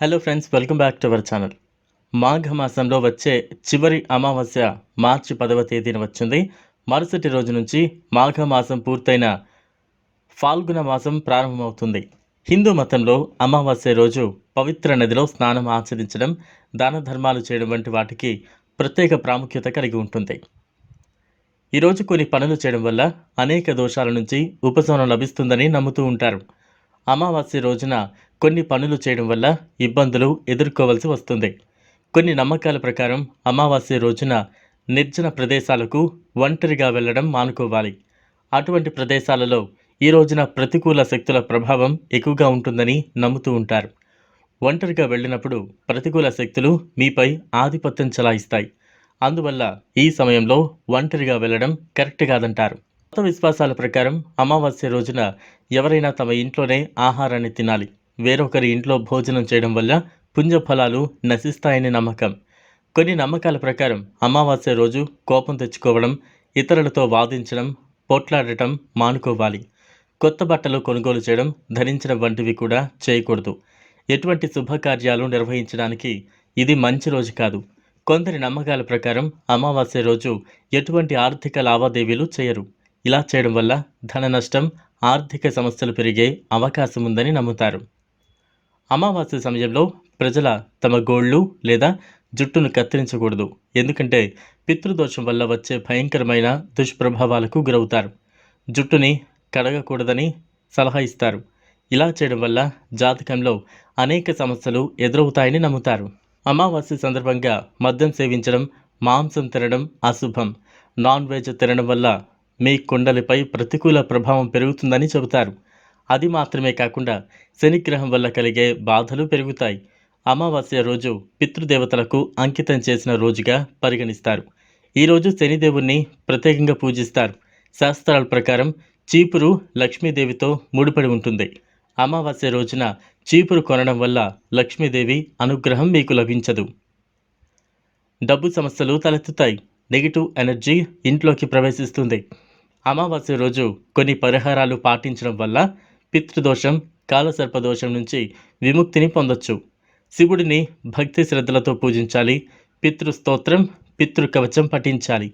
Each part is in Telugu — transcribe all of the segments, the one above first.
Hello friends welcome back to our channel మాఘ మాసంలో వచ్చే చివరి అమావాస్య మార్చి పదవ తేదీన వచ్చింది. మరుసటి రోజు నుంచి మాఘ మాసం పూర్తయిన ఫాల్గుణ మాసం ప్రారంభమవుతుంది. హిందూ మతంలో అమావాస్య రోజు పవిత్ర నదిలో స్నానం ఆచరించడం దాన ధర్మాలు చేయడం వంటి వాటికి ప్రత్యేక ప్రాముఖ్యత కలిగి ఉంటుంది. ఈరోజు కొన్ని పనులు చేయడం వల్ల అనేక దోషాల నుంచి ఉపశమనం లభిస్తుందని నమ్ముతూ ఉంటారు. అమావాస్య రోజున కొన్ని పనులు చేయడం వల్ల ఇబ్బందులు ఎదుర్కోవలసి వస్తుంది. కొన్ని నమ్మకాల ప్రకారం అమావాస్య రోజున నిర్జన ప్రదేశాలకు ఒంటరిగా వెళ్ళడం మానుకోవాలి. అటువంటి ప్రదేశాలలో ఈ రోజున ప్రతికూల శక్తుల ప్రభావం ఎక్కువగా ఉంటుందని నమ్ముతూ ఉంటారు. ఒంటరిగా వెళ్ళినప్పుడు ప్రతికూల శక్తులు మీపై ఆధిపత్యం చెలాయిస్తాయి. అందువల్ల ఈ సమయంలో ఒంటరిగా వెళ్ళడం కరెక్ట్ కాదంటారు. మత విశ్వాసాల ప్రకారం అమావాస్య రోజున ఎవరైనా తమ ఇంట్లోనే ఆహారాన్ని తినాలి. వేరొకరి ఇంట్లో భోజనం చేయడం వల్ల పుణ్యఫలాలు నశిస్తాయని నమ్మకం. కొన్ని నమ్మకాల ప్రకారం అమావాస్య రోజు కోపం తెచ్చుకోవడం ఇతరులతో వాదించడం పోట్లాడటం మానుకోవాలి. కొత్త బట్టలు కొనుగోలు చేయడం ధరించడం వంటివి కూడా చేయకూడదు. ఎటువంటి శుభకార్యాలు నిర్వహించడానికి ఇది మంచి రోజు కాదు. కొందరి నమ్మకాల ప్రకారం అమావాస్య రోజు ఎటువంటి ఆర్థిక లావాదేవీలు చేయరు. ఇలా చేయడం వల్ల ధన నష్టం ఆర్థిక సమస్యలు పెరిగే అవకాశం ఉందని నమ్ముతారు. అమావాస్య సమయంలో ప్రజల తమ గోళ్ళు లేదా జుట్టును కత్తిరించకూడదు. ఎందుకంటే పితృదోషం వల్ల వచ్చే భయంకరమైన దుష్ప్రభావాలకు గురవుతారు. జుట్టుని కడగకూడదని సలహా ఇస్తారు. ఇలా చేయడం వల్ల జాతకంలో అనేక సమస్యలు ఎదురవుతాయని నమ్ముతారు. అమావాస్య సందర్భంగా మద్యం సేవించడం మాంసం తినడం అశుభం. నాన్ వెజ్ తినడం వల్ల మీ కుండలిపై ప్రతికూల ప్రభావం పెరుగుతుందని చెబుతారు. అది మాత్రమే కాకుండా శనిగ్రహం వల్ల కలిగే బాధలు పెరుగుతాయి. అమావాస్య రోజు పితృదేవతలకు అంకితం చేసిన రోజుగా పరిగణిస్తారు. ఈరోజు శనిదేవుణ్ణి ప్రత్యేకంగా పూజిస్తారు. శాస్త్రాల ప్రకారం చీపురు లక్ష్మీదేవితో ముడిపడి ఉంటుంది. అమావాస్య రోజున చీపురు కొనడం వల్ల లక్ష్మీదేవి అనుగ్రహం మీకు లభించదు. డబ్బు సమస్యలు తలెత్తుతాయి. నెగిటివ్ ఎనర్జీ ఇంట్లోకి ప్రవేశిస్తుంది. అమావాస్య రోజు కొన్ని పరిహారాలు పాటించడం వల్ల పితృదోషం కాలసర్పదోషం నుంచి విముక్తిని పొందొచ్చు. శివుడిని భక్తి శ్రద్ధలతో పూజించాలి పితృస్తోత్రం పితృకవచం పఠించాలి.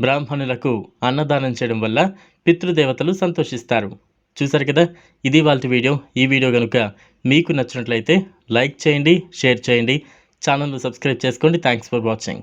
బ్రాహ్మణులకు అన్నదానం చేయడం వల్ల పితృదేవతలు సంతోషిస్తారు. చూసారు కదా ఇది వాళ్ళ వీడియో. ఈ వీడియో కనుక మీకు నచ్చినట్లయితే లైక్ చేయండి షేర్ చేయండి. ఛానల్ను సబ్స్క్రైబ్ చేసుకోండి. Thanks for watching.